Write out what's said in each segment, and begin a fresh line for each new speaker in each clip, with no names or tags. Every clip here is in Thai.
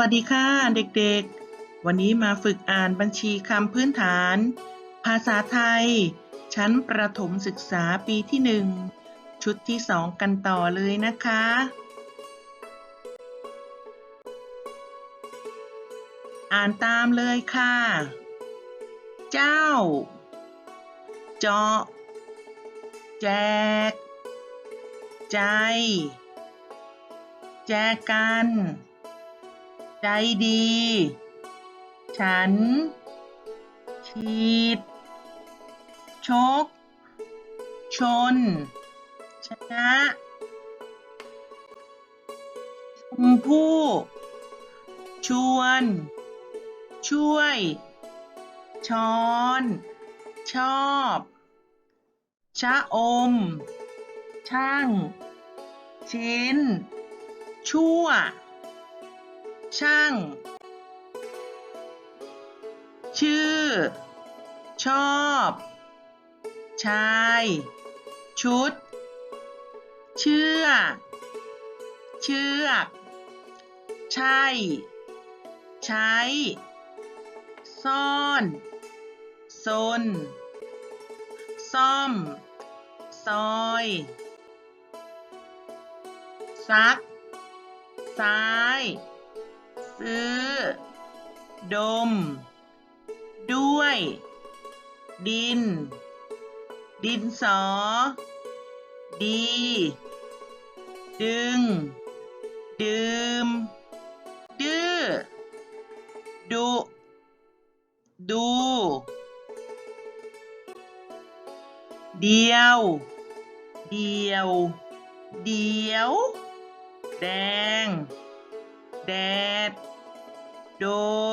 วัสดีค่ะเด็กๆ วันนี้มาฝึกอ่านบัญชีคำพื้นฐาน ภาษาไทย ชั้นประถมศึกษาปีที่หนึ่งชุดที่สองกันต่อเลยนะคะ อ่านตามเลยค่ะ เจ้า เจาะ แจก ใจ แจกัน ใจดี ฉัน ฉีด ชก ชน ชนะชมพู่ ชวน ช่วย ช้อน ชอบ ชะอม ช่าง ชิ้น ชั่ว ช่าง ชื่อ ชอบ ชาย ชุด เชื่อ เชือก ใช่ ใช้ ซ่อนซนซ่อม ซอย ซัก ซ้าย ซื้อ ดม ด้วย ดิน ดินสอ ดี ดึง ดื่ม ดื้อ ดุ ดู เดียว เดียว เดียว แดง แดด โด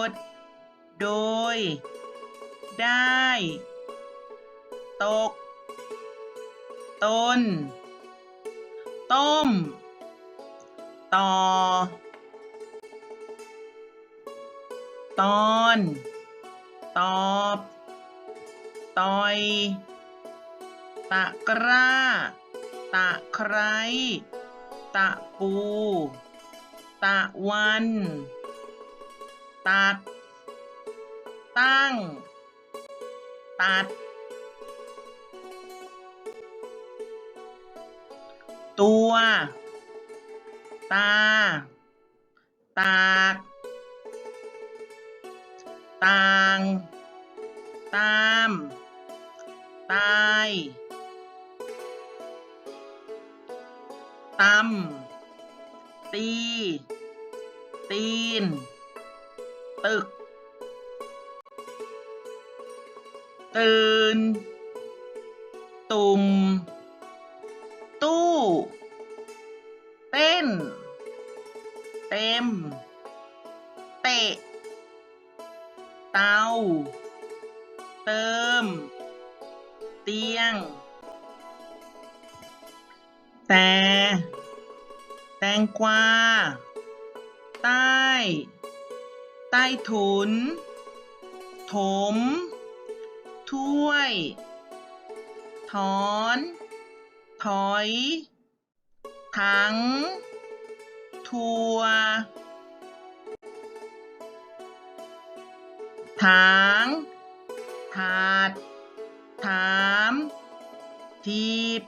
ด โดย ได้ ตกต้นต้ม ต่อ ตอน ตอบ ต่อย ตะกร้า ตะไคร้ ตะปู ตะวัน ตัด ตั้ง ตัด ตัว ตา ตากต่าง ตาม ตายตำ ตี ตีน ตึก ตื่น ตุ่ม ตู้ เต้น เต็ม เตะ เตา เติม เตียง แต่ แตงกวา ใต้ ใต้ถุน ถม ถ้วย ถอน ถอย ถัง ทัว ถาง ถาด ถาม ทีบ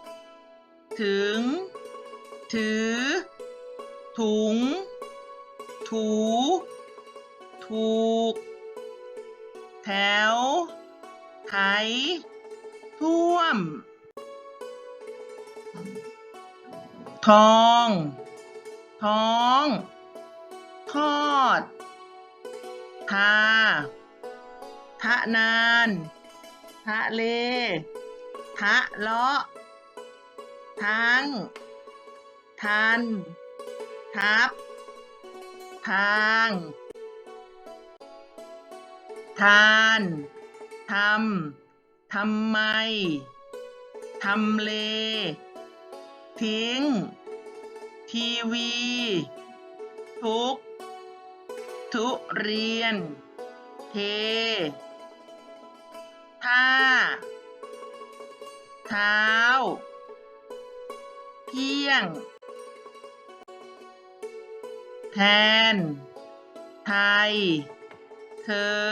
ถึง ถือ ถุง ถู ถูก แถว ไถ ท่วม ทอง ท้อง ทอด ทา ทะนาน ทะเล ทะเลาะทั้ง ทัน ทับ ทาง ทาน ทำ ทำไม ทำเล ทิ้ง ทีวี ทุก ทุเรียน เท ท่า เท้า เที่ยง แทน ไทย เธอ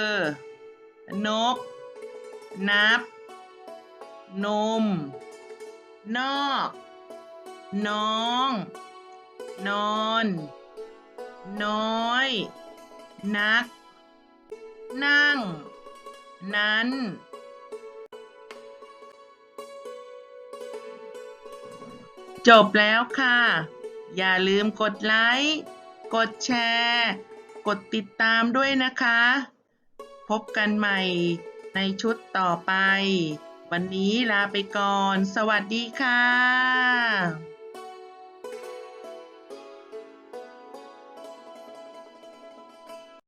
นก นับ นม นอก น้อง นอน น้อย นัก นั่ง นั้นจบแล้วค่ะ อย่าลืมกดไลค์ กดแชร์ กดติดตามด้วยนะคะ พบกันใหม่ในชุดต่อไป วันนี้ลาไปก่อน สวัสดีค่ะ